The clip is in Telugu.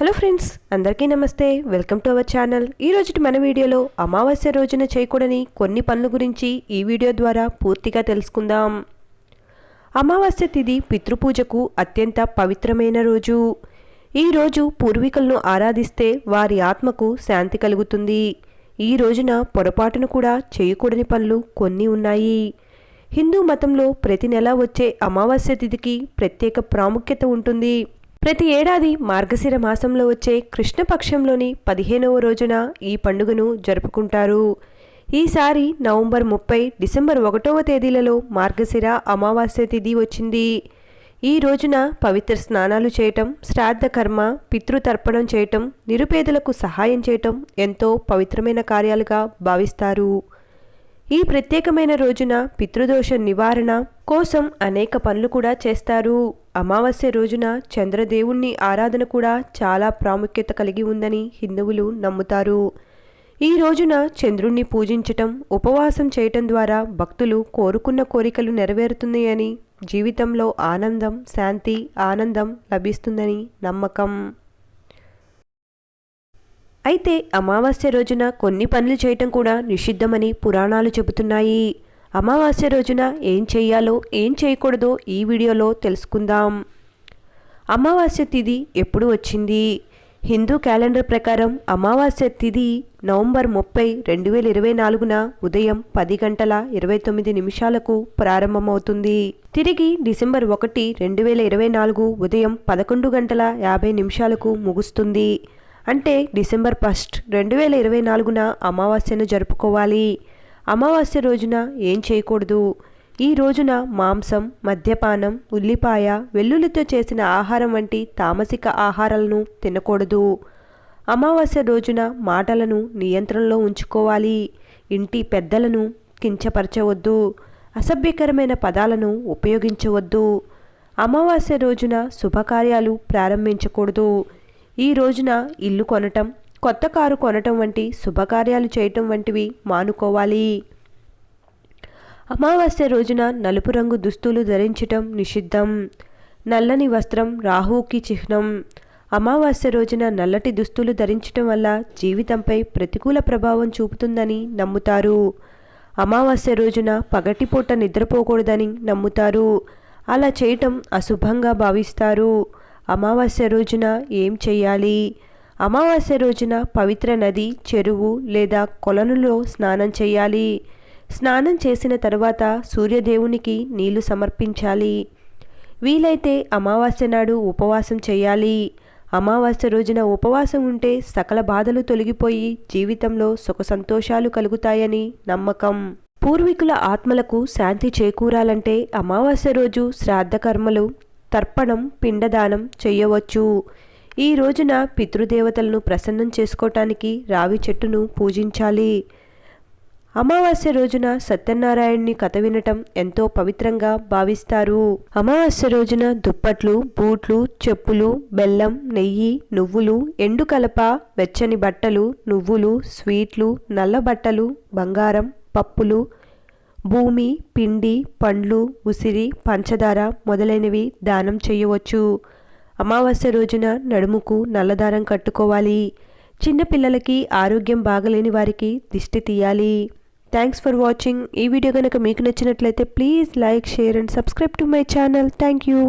హలో ఫ్రెండ్స్ అందరికీ నమస్తే. Welcome to our channel. ఈ మన వీడియోలో అమావాస్య రోజున చేయకూడని కొన్ని పనుల గురించి ఈ వీడియో ద్వారా పూర్తిగా తెలుసుకుందాం. అమావాస్య తిథి పితృపూజకు అత్యంత పవిత్రమైన రోజు. ఈ రోజు పూర్వీకులను ఆరాధిస్తే వారి ఆత్మకు శాంతి కలుగుతుంది. ఈ రోజున పొరపాటును కూడా చేయకూడని పనులు కొన్ని ఉన్నాయి. హిందూ మతంలో ప్రతి నెల వచ్చే అమావాస్య తిథికి ప్రత్యేక ప్రాముఖ్యత ఉంటుంది. ప్రతి ఏడాది మార్గశిర మాసంలో వచ్చే కృష్ణపక్షంలోని పదిహేనవ రోజున ఈ పండుగను జరుపుకుంటారు. ఈసారి నవంబర్ ముప్పై డిసెంబర్ ఒకటవ తేదీలలో మార్గశిర అమావాస్య తిథి వచ్చింది. ఈ రోజున పవిత్ర స్నానాలు చేయటం శ్రాద్ధ కర్మ పితృతర్పణం చేయటం నిరుపేదలకు సహాయం చేయటం ఎంతో పవిత్రమైన కార్యాలుగా భావిస్తారు. ఈ ప్రత్యేకమైన రోజున పితృదోష నివారణ కోసం అనేక పనులు కూడా చేస్తారు. అమావాస్య రోజున చంద్రదేవుణ్ణి ఆరాధన కూడా చాలా ప్రాముఖ్యత కలిగి ఉందని హిందువులు నమ్ముతారు. ఈ రోజున చంద్రుణ్ణి పూజించటం ఉపవాసం చేయటం ద్వారా భక్తులు కోరుకున్న కోరికలు నెరవేరుతున్నాయని జీవితంలో ఆనందం శాంతి ఆనందం లభిస్తుందని నమ్మకం. అయితే అమావాస్య రోజున కొన్ని పనులు చేయటం కూడా నిషిద్ధమని పురాణాలు చెబుతున్నాయి. అమావాస్య రోజున ఏం చేయాలో ఏం చేయకూడదో ఈ వీడియోలో తెలుసుకుందాం. అమావాస్య తిథి ఎప్పుడు వచ్చింది? హిందూ క్యాలెండర్ ప్రకారం అమావాస్య తిథి నవంబర్ ముప్పై రెండు వేల ఇరవై నాలుగున ఉదయం పది గంటల ఇరవై తొమ్మిది నిమిషాలకు ప్రారంభమవుతుంది. తిరిగి డిసెంబర్ ఒకటి రెండు వేల ఇరవై నాలుగు ఉదయం పదకొండు గంటల యాభై నిమిషాలకు ముగుస్తుంది. అంటే డిసెంబర్ ఫస్ట్ రెండు వేల ఇరవై నాలుగున అమావాస్యను జరుపుకోవాలి. అమావాస్య రోజున ఏం చేయకూడదు? ఈ రోజున మాంసం మద్యపానం ఉల్లిపాయ వెల్లుల్లితో చేసిన ఆహారం వంటి తామసిక ఆహారాలను తినకూడదు. అమావాస్య రోజున మాటలను నియంత్రణలో ఉంచుకోవాలి. ఇంటి పెద్దలను కించపరచవద్దు. అసభ్యకరమైన పదాలను ఉపయోగించవద్దు. అమావాస్య రోజున శుభకార్యాలు ప్రారంభించకూడదు. ఈ రోజున ఇల్లు కొనటం కొత్త కారు కొనటం వంటి శుభకార్యాలు చేయటం వంటివి మానుకోవాలి. అమావాస్య రోజున నలుపు రంగు దుస్తులు ధరించటం నిషిద్ధం. నల్లని వస్త్రం రాహుకి చిహ్నం. అమావాస్య రోజున నల్లటి దుస్తులు ధరించటం వల్ల జీవితంపై ప్రతికూల ప్రభావం చూపుతుందని నమ్ముతారు. అమావాస్య రోజున పగటిపూట నిద్రపోకూడదని నమ్ముతారు. అలా చేయటం అశుభంగా భావిస్తారు. అమావాస్య రోజున ఏం చేయాలి? అమావాస్య రోజున పవిత్ర నది చెరువు లేదా కొలనులో స్నానం చేయాలి. స్నానం చేసిన తర్వాత సూర్యదేవునికి నీళ్ళు సమర్పించాలి. వీలైతే అమావాస్య నాడు ఉపవాసం చేయాలి. అమావాస్య రోజున ఉపవాసం ఉంటే సకల బాధలు తొలగిపోయి జీవితంలో సుఖ సంతోషాలు కలుగుతాయని నమ్మకం. పూర్వీకుల ఆత్మలకు శాంతి చేకూరాలంటే అమావాస్య రోజు శ్రాద్ధ కర్మలు తర్పణం పిండదానం చేయవచ్చు. ఈ రోజున పితృదేవతలను ప్రసన్నం చేసుకోవటానికి రావి చెట్టును పూజించాలి. అమావాస్య రోజున సత్యనారాయణ్ణి కథ వినటం ఎంతో పవిత్రంగా భావిస్తారు. అమావాస్య రోజున దుప్పట్లు బూట్లు చెప్పులు బెల్లం నెయ్యి నువ్వులు ఎండు కలప వెచ్చని బట్టలు నువ్వులు స్వీట్లు నల్ల బట్టలు బంగారం పప్పులు భూమి పిండి పండ్లు ఉసిరి పంచదార మొదలైనవి దానం చేయవచ్చు. అమావాస్య రోజున నడుముకు నల్లదారం కట్టుకోవాలి. చిన్నపిల్లలకి ఆరోగ్యం బాగలేని వారికి దిష్టి తీయాలి. థ్యాంక్స్ ఫర్ వాచింగ్ ఈ వీడియో కనుక మీకు నచ్చినట్లయితే please like share and subscribe to my channel thank you